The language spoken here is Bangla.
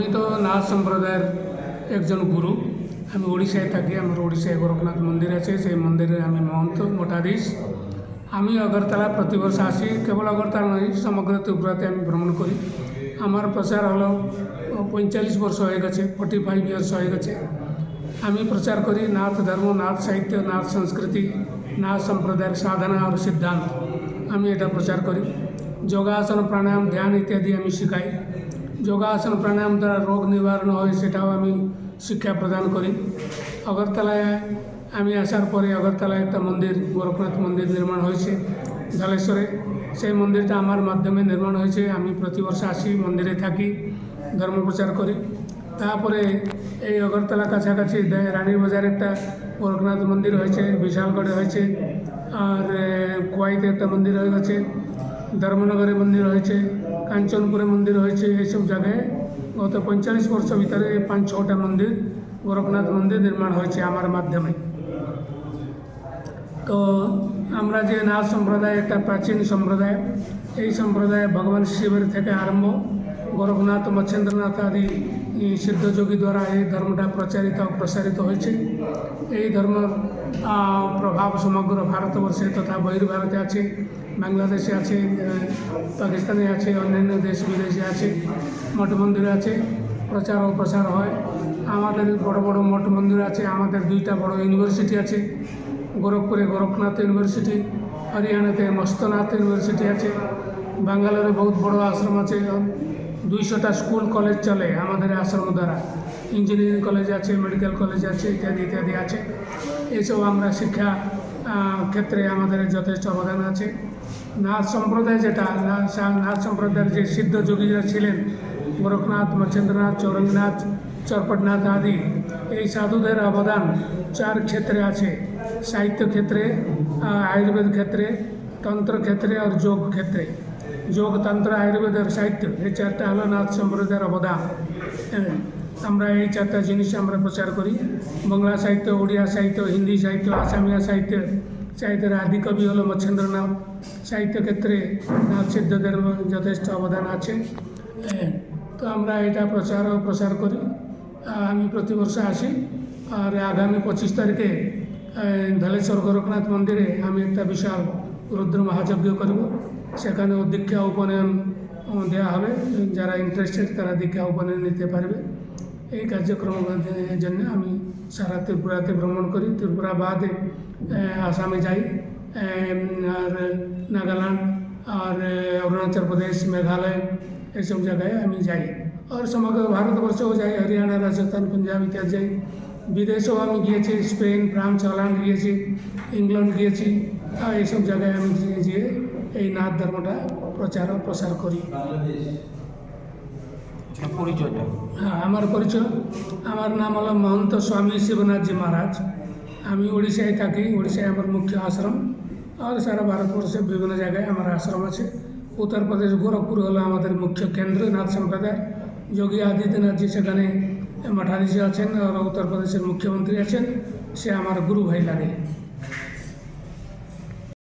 আমি তো নাথ সম্প্রদায়ের একজন গুরু আমি উড়িষ্যায় থাকি আমার উড়িষ্যায় গোরখনাথ মন্দির আছে সেই মন্দিরে আমি মহন্ত মঠাধীশ আমি অগরতলা প্রতি বর্ষ আসি কেবল অগরতলা নয় সমগ্র ত্রিপুরাতে আমি ভ্রমণ করি আমার প্রচার হলো পঁয়তাল্লিশ বর্ষ হয়ে গেছে ফর্টি ফাইভ ইয়ার্স হয়ে গেছে আমি প্রচার করি নাথ ধর্ম নাথ সাহিত্য নাথ সংস্কৃতি নাথ সম্প্রদায়ের সাধনা আর সিদ্ধান্ত আমি এটা প্রচার করি যোগাসন প্রাণায়াম ধ্যান ইত্যাদি আমি শেখাই যোগাসন প্রাণায়াম দ্বারা রোগ নিবারণ হয়, সেটাও আমি শিক্ষা প্রদান করি। আগরতলায় আমি আসার পরে আগরতলায় একটা মন্দির, গোরখনাথ মন্দির নির্মাণ হয়েছে ধলেশ্বরে সেই মন্দিরটা আমার মাধ্যমে নির্মাণ হয়েছে। আমি প্রতি বর্ষ আসি, মন্দিরে থাকি, ধর্ম প্রচার করি। তারপরে এই আগরতলা কাছাকাছি রানীর একটা গোরখনাথ মন্দির হয়েছে, বিশালগড়ে হয়েছে। আর কোয়াইতে একটা মন্দির হয়ে গেছে ধর্মনগরে মন্দির হয়েছে। কাঞ্চনপুরে মন্দির হয়েছে এইসব জায়গায়। গত পঁয়তাল্লিশ বর্ষ ভিতরে পাঁচ, ছটা মন্দির, গোরখনাথ মন্দির নির্মাণ হয়েছে আমার মাধ্যমে। তো আমরা যে নাথ সম্প্রদায়, একটা প্রাচীন সম্প্রদায়, এই সম্প্রদায় ভগবান শিবের থেকে আরম্ভ গোরখনাথ মচ্ছেন্দ্রনাথ আদি সিদ্ধযোগী দ্বারা এই ধর্মটা প্রচারিত ও প্রসারিত হয়েছে এই ধর্মের আহ, প্রভাব সমগ্র ভারতবর্ষে তথা বহির্ভারতে আছে বাংলাদেশে আছে পাকিস্তানে আছে অন্যান্য দেশ বিদেশে আছে মঠ মন্দিরে আছে প্রচার ও প্রসার হয় আমাদের বড় বড় মঠ মন্দির আছে আমাদের দুইটা বড় ইউনিভার্সিটি আছে গোরখপুরে গোরখনাথ ইউনিভার্সিটি হরিয়ানাতে মস্তনাথ ইউনিভার্সিটি আছে বাঙ্গালোরে বহুত বড় আশ্রম আছে দুইশোটা স্কুল, কলেজ চলে আমাদের আশ্রম দ্বারা। ইঞ্জিনিয়ারিং কলেজ আছে, মেডিকেল কলেজ আছে, ইত্যাদি ইত্যাদি আছে। এইসব আমরা শিক্ষা ক্ষেত্রে আমাদের যথেষ্ট অবদান আছে। নাথ সম্প্রদায় যেটা, না- সা- নাথ সম্প্রদায়ের যে সিদ্ধ যোগীরা ছিলেন, গোরখনাথ, মচ্ছেন্দ্রনাথ, চৌরঙ্গনাথ, চরপটনাথ আদি, এই সাধুদের অবদান চার ক্ষেত্রে আছে। সাহিত্য ক্ষেত্রে আয়ুর্বেদ ক্ষেত্রে, তন্ত্র ক্ষেত্রে আর যোগ ক্ষেত্রে। যোগ তন্ত্র আয়ুর্বেদ আর সাহিত্য এই চারটা হলো নাথ সম্প্রদায়ের অবদান। হ্যাঁ, আমরা এই চারটা জিনিস আমরা প্রচার করি। বাংলা সাহিত্য উড়িয়া সাহিত্য হিন্দি সাহিত্য আসামিয়া সাহিত্য সাহিত্যের আদি কবি হলো মচ্ছেন্দ্রনাথ সাহিত্য ক্ষেত্রে নাথ সিদ্ধদের যথেষ্ট অবদান আছে। হ্যাঁ, তো আমরা এটা প্রচার ও প্রসার করি। আমি প্রতি বর্ষ আসি। আর আগামী পঁচিশ তারিখে ধলেশ্বর গোরখনাথ মন্দিরে আমি একটা বিশাল রুদ্র মহাযজ্ঞ করব। সেখানেও দীক্ষা উপনয়ন আহ, দেওয়া হবে যারা ইন্টারেস্টেড তারা দীক্ষা উপনয়ন নিতে পারবে এই কার্যক্রম জন্য আমি সারা ত্রিপুরাতে ভ্রমণ করি ত্রিপুরা বাদে আহ, আসামে যাই আহ, আর নাগাল্যান্ড আর আহ, অরুণাচল প্রদেশ মেঘালয় এইসব জায়গায় আমি যাই আর সমগ্র ভারতবর্ষেও যাই হরিয়ানা রাজস্থান পাঞ্জাব ইত্যাদি যাই বিদেশেও আমি গিয়েছি স্পেন ফ্রান্স হল্যান্ড গিয়েছি ইংল্যান্ড গিয়েছি আর এইসব জায়গায় আমি গিয়ে গিয়ে এই নাথ ধর্মটা প্রচার ও প্রসার করি। আচ্ছা, পরিচয়টা। হ্যাঁ আমার পরিচয় আমার নাম হলো মহন্ত স্বামী শিবনাথজি মহারাজ। আমি উড়িষ্যায় থাকি উড়িষ্যায় আমার মুখ্য আশ্রম। আর সারা ভারতবর্ষে বিভিন্ন জায়গায় আমার আশ্রম আছে। উত্তরপ্রদেশ গোরখপুর হলো আমাদের মুখ্য কেন্দ্র নাথ সম্প্রদায় যোগী আদিত্যনাথজি সেখানে মঠাধীশ আছেন আর উত্তরপ্রদেশের মুখ্যমন্ত্রী আছেন। সে আমার গুরু ভাই লাগে।